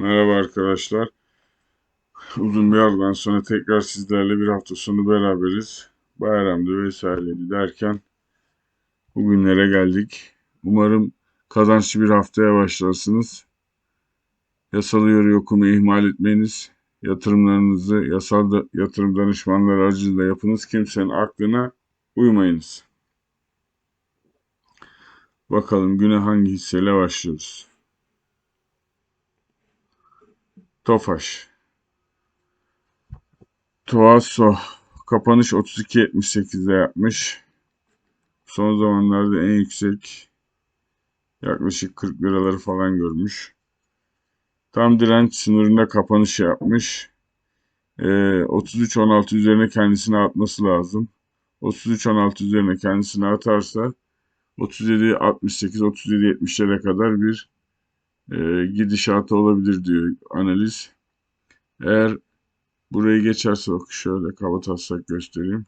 Merhaba arkadaşlar. Uzun bir aradan sonra tekrar sizlerle bir hafta sonu beraberiz. Bayramdı vesaireydi derken bugünlere geldik. Umarım kazançlı bir haftaya başlarsınız. Yasal uyarı okumu ihmal etmeyiniz. Yatırımlarınızı yasal da, yatırım danışmanları aracılığıyla yapınız. Kimsenin aklına uymayınız. Bakalım güne hangi hisseyle başlıyoruz? Tofaş. Tuaso kapanış 32.78'de yapmış. Son zamanlarda en yüksek yaklaşık 40 liraları falan görmüş. Tam direnç sınırında kapanış yapmış. Ee, 33.16 üzerine kendisini atması lazım. 33.16 üzerine kendisini atarsa 37.68 37.70'lere kadar bir e, gidişatı olabilir diyor analiz. Eğer burayı geçerse bak şöyle kaba taslak göstereyim.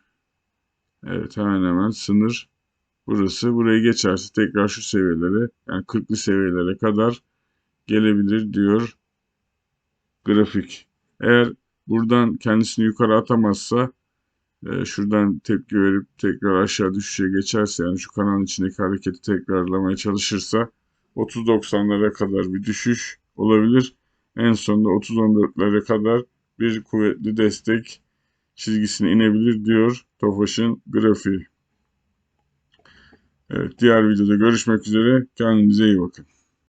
Evet hemen hemen sınır burası. Burayı geçerse tekrar şu seviyelere yani 40'lı seviyelere kadar gelebilir diyor grafik. Eğer buradan kendisini yukarı atamazsa e, şuradan tepki verip tekrar aşağı düşüşe geçerse yani şu kanalın içindeki hareketi tekrarlamaya çalışırsa 30-90'lara kadar bir düşüş olabilir. En sonunda 30-14'lere kadar bir kuvvetli destek çizgisine inebilir diyor Tofaş'ın grafiği. Evet, diğer videoda görüşmek üzere. Kendinize iyi bakın.